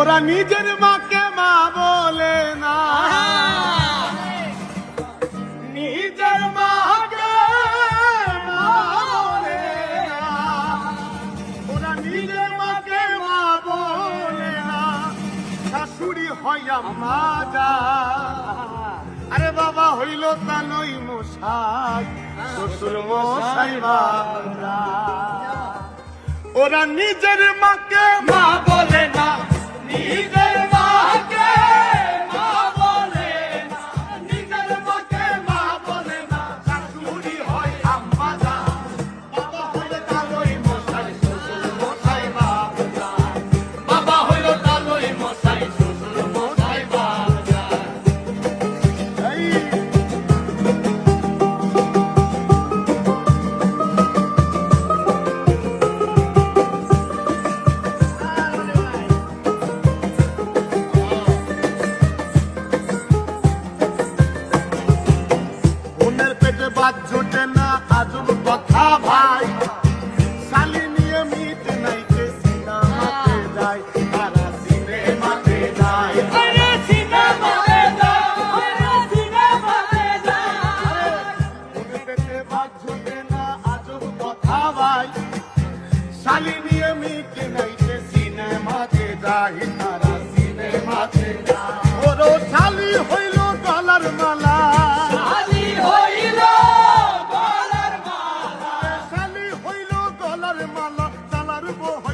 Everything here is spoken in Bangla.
ওরা নিজের মাকে মা বলে না। নিজের মাকে মা বলে ওরা নিজের মাকে মা বলে না। শাশুড়ি হয় আম্মা যা। আরে বাবা, হইল তালই মশাই। শ্বশুর মশাই বাবা ওরা নিজের মাকে মা বলে না। নিজের কথা ভাই। শালি নিয়ে মিট নাই কে সিনেমাতে যায়? তারা সিনেমাতে যায়। বোনের পেটে বাদ জোটে না আজব কথা ভাই। শালি নিয়ে মিট নাই কে সিনেমাতে যায়? Para o